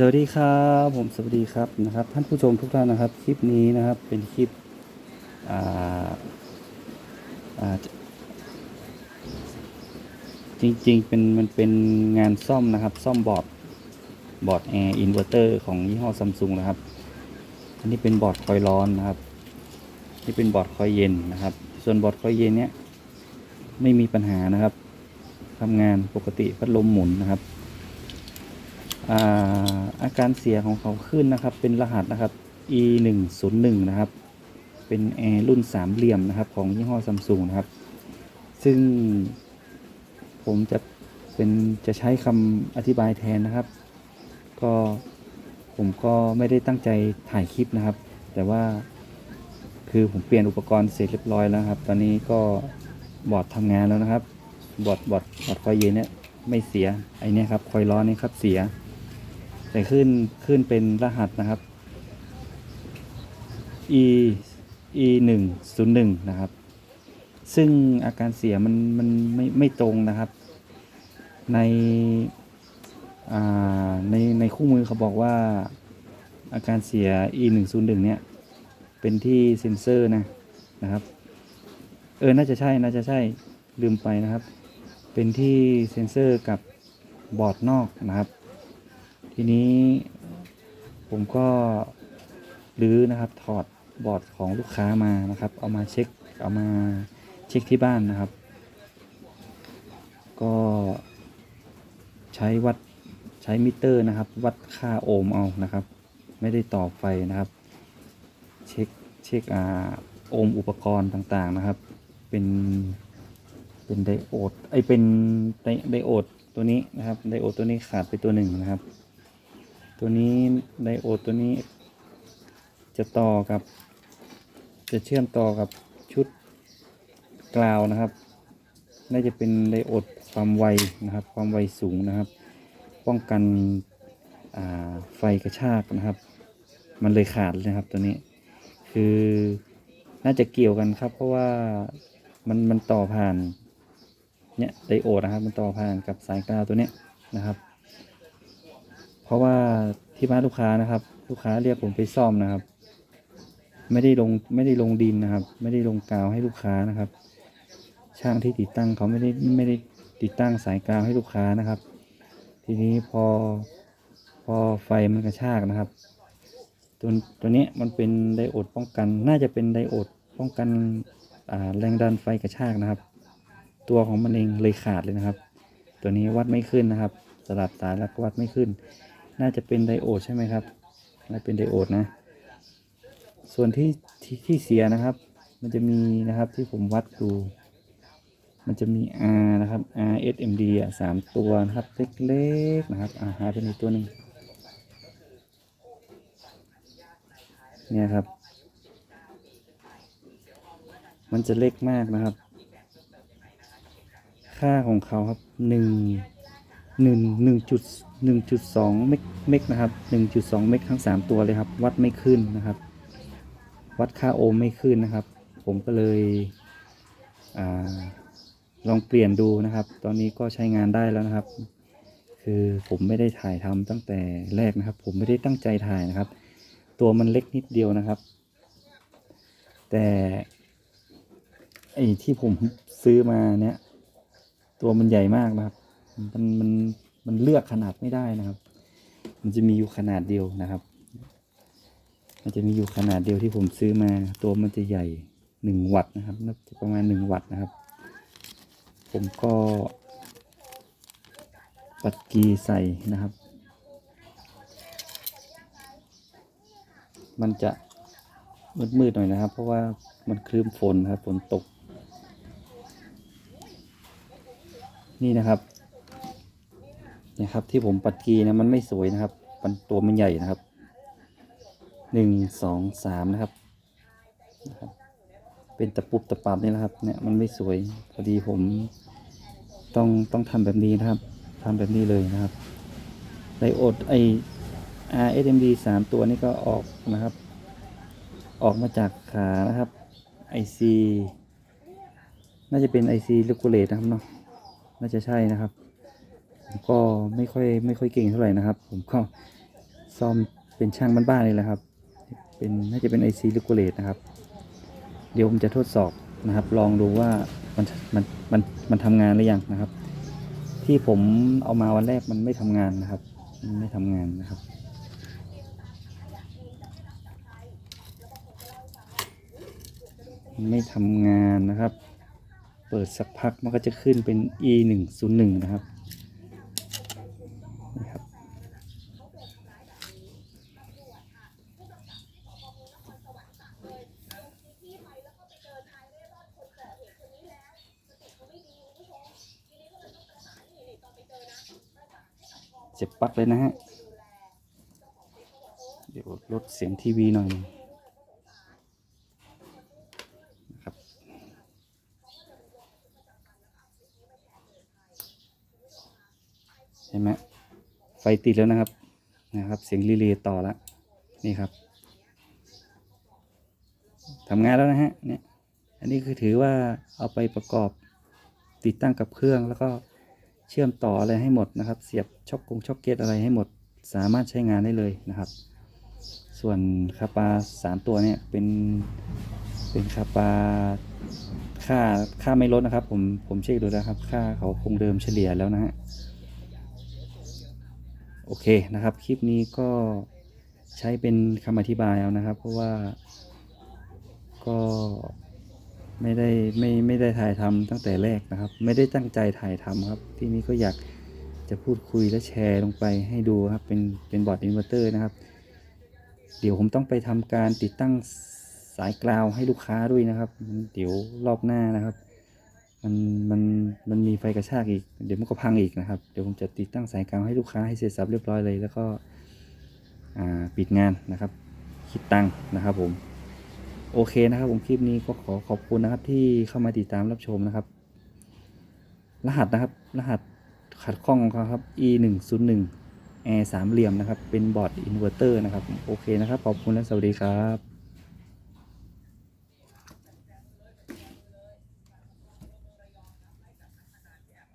สวัสดีครับผมสวัสดีครับนะครับ ท่านผู้ชมทุกท่านนะครับ คลิปนี้นะครับเป็นคลิปจริงๆเป็นมันเป็นงานซ่อมนะครับ ซ่อมบอร์ดบอร์ดแอร์อินเวอร์เตอร์ของยี่ห้อซัมซุงนะครับ อันนี้เป็นบอร์ดคอยร้อนนะครับ นี่เป็นบอร์ดคอยเย็นนะครับ ส่วนบอร์ดคอยเย็นเนี้ยไม่มีปัญหานะครับทำงานปกติพัดลมหมุนนะครับ อาอาการเสียของเขาขึ้นนะครับ เป็นรหัสนะครับ e 1 0 1นะครับ เป็นแอร์รุ่นสามเหลี่ยมนะครับของยี่ห้อซัมซุงนะครับ ซึ่งผมจะเป็นจะใช้คำอธิบายแทนนะครับ ก็ผมก็ไม่ได้ตั้งใจถ่ายคลิปนะครับ แต่ว่าคือผมเปลี่ยนอุปกรณ์เสร็จเรียบร้อยแล้วครับ ตอนนี้ก็บอร์ดทำงานแล้วนะครับ บอร์ดบอร์ดบอร์ดคอยเย็นเนี่ยไม่เสียไอเนี้ยครับคอยร้อนนี่ครับเสีย แต่ขึ้นขึ้นเป็นรหัสนะครับ e e หนึ่งศูนย์หนึ่งนะครับ ซึ่งอาการเสียมันมันไม่ไม่ตรงนะครับ ในอ่าในในคู่มือเขาบอกว่าอาการเสีย e หนึ่งศูนย์หนึ่งเนี่ย เป็นที่เซ็นเซอร์นะนะครับ เออ น่าจะใช่ น่าจะใช่ ลืมไปนะครับ เป็นที่เซ็นเซอร์กับบอร์ดนอกนะครับ ทีนี้ผมก็รื้อนะครับถอดบอร์ดของลูกค้ามานะครับ เอามาเช็คเอามาเช็คที่บ้านนะครับ ก็ใช้วัดใช้มิเตอร์นะครับ วัดค่าโอห์มเอานะครับ ไม่ได้ต่อไฟนะครับ เช็คเช็คอ่าโอห์มอุปกรณ์ต่างๆนะครับ เป็นเป็นไดโอดไอเป็นไดไดโอดตัวนี้นะครับไดโอดตัวนี้ขาดไปตัวหนึ่งนะครับ ตัวนี้ไดโอดตัวนี้จะต่อกับ จะเชื่อมต่อกับชุดกราวนะครับ น่าจะเป็นไดโอดความไวนะครับ ความไวสูงนะครับ ป้องกันไฟกระชากนะครับ มันเลยขาดเลยนะครับตัวนี้ คือน่าจะเกี่ยวกันครับ เพราะว่ามันมันต่อผ่านเนี่ยไดโอดนะครับ มันต่อผ่านกับสายกราวตัวเนี้ยนะครับ เพราะว่าที่บ้านลูกค้านะครับ ลูกค้าเรียกผมไปซ่อมนะครับ ไม่ได้ลงไม่ได้ลงดินนะครับ ไม่ได้ลงกาวให้ลูกค้านะครับ ช่างที่ติดตั้งเขาไม่ได้ไม่ได้ติดตั้งสายกาวให้ลูกค้านะครับ ทีนี้พอพอไฟมันกระชากนะครับตัวตัวนี้มันเป็นไดโอดป้องกัน น่าจะเป็นไดโอดป้องกันแรงดันไฟกระชากนะครับ ตัวของมันเองเลยขาดเลยนะครับ ตัวนี้วัดไม่ขึ้นนะครับสลับสายแล้วก็วัดไม่ขึ้น น่าจะเป็นไดโอดใช่ไหมครับน่าเป็นไดโอดนะ ส่วนที่ที่ที่เสียนะครับ มันจะมีนะครับที่ผมวัดดู มันจะมี R นะครับ R S M D อะสามตัวนะครับเล็กๆนะครับอ่าหายไปในตัวหนึ่งเนี่ยครับ มันจะเล็กมากนะครับ ค่าของเขาครับหนึ่งหนึ่งหนึ่งจุด หนึ่งจุดสองเมกเมกนะครับหนึ่งจุดสองเมกทั้งสามตัวเลยครับ วัดไม่ขึ้นนะครับ วัดค่าโอห์มไม่ขึ้นนะครับ ผมก็เลยอลองเปลี่ยนดูนะครับ ตอนนี้ก็ใช้งานได้แล้วนะครับ คือผมไม่ได้ถ่ายทำตั้งแต่แรกนะครับ ผมไม่ได้ตั้งใจถ่ายนะครับ ตัวมันเล็กนิดเดียวนะครับ แต่ไอ้ที่ผมซื้อมาเนี้ยตัวมันใหญ่มากนะครับ มันมัน มันเลือกขนาดไม่ได้นะครับ มันจะมีอยู่ขนาดเดียวนะครับ มันจะมีอยู่ขนาดเดียวที่ผมซื้อมา ตัวมันจะใหญ่หนึ่งวัตต์นะครับน่าจะประมาณหนึ่งวัตต์นะครับ ผมก็ปัดกีใส่นะครับ มันจะมืดๆหน่อยนะครับ เพราะว่ามันคลืมฝนครับฝนตก นี่นะครับ นี่ครับ ที่ผมปัดกีนะมันไม่สวยนะครับมันตัวมันใหญ่นะครับหนึ่งสองสามนะครับ เป็นตะปุบตะปับนี่นะครับ เนี่ยมันไม่สวยพอดีผมต้องต้องทำแบบนี้นะครับทำแบบนี้เลยนะครับไดโอดไอ RSMD สามตัวนี้ก็ออกนะครับ ออกมาจากขานะครับ IC น่าจะเป็น IC ลูกูเลตนะครับเนาะน่าจะใช่นะครับ ผมก็ไม่ค่อยไม่ค่อยเก่งเท่าไหร่นะครับ ผมก็ซ่อมเป็นช่างบ้านๆเลยแหละครับ เป็นน่าจะเป็น IC ลิโกเลตนะครับ เดี๋ยวผมจะทดสอบนะครับ ลองดูว่ามันมันมันมันทำงานหรือยังนะครับ ที่ผมเอามาวันแรกมันไม่ทำงานนะครับมันไม่ทำงานนะครับไม่ทำงานนะครับ เปิดสักพักมันก็จะขึ้นเป็น e 1 0 1นะครับนะครับ เจ็บปลั๊กเลยนะฮะ เดี๋ยวลดเสียงทีวีหน่อยนะครับเห็นไหมไฟติดแล้วนะครับ นะครับเสียงรีเลย์ต่อแล้วนี่ครับทำงานแล้วนะฮะเนี่ยอันนี้คือถือว่าเอาไปประกอบติดตั้งกับเครื่องแล้วก็ เชื่อมต่ออะไรให้หมดนะครับ เสียบช็อคกงช็อคเกตอะไรให้หมด สามารถใช้งานได้เลยนะครับ ส่วนคาปาสามตัวเนี่ยเป็นเป็นคาปาค่าค่าไม่ลดนะครับ ผมผมเช็คดูแล้วครับ ค่าเขาคงเดิมเฉลี่ยแล้วนะฮะโอเคนะครับ คลิปนี้ก็ใช้เป็นคำอธิบายเอานะครับ เพราะว่าก็ ไม่ได้ไม่ไม่ได้ถ่ายทำตั้งแต่แรกนะครับ ไม่ได้ตั้งใจถ่ายทำครับ ที่นี้ก็อยากจะพูดคุยและแชร์ลงไปให้ดูครับ เป็นเป็นบอร์ดอินเวอร์เตอร์นะครับ เดี๋ยวผมต้องไปทำการติดตั้งสายกราวให้ลูกค้าด้วยนะครับเดี๋ยวรอบหน้านะครับ มันมันมันมีไฟกระชากอีก เดี๋ยวมันก็พังอีกนะครับ เดี๋ยวผมจะติดตั้งสายกลางให้ลูกค้าให้เสร็จสับเรียบร้อยเลย แล้วก็ปิดงานนะครับ คิดตังค์นะครับผม โอเคนะครับ ผมคลิปนี้ก็ขอขอบคุณนะครับ ที่เข้ามาติดตามรับชมนะครับ รหัสนะครับ รหัสขัดข้องของเขาครับ e 1 0 1แอร์สามเหลี่ยมนะครับ เป็นบอร์ดอินเวอร์เตอร์นะครับ โอเคนะครับ ขอบคุณและสวัสดีครับ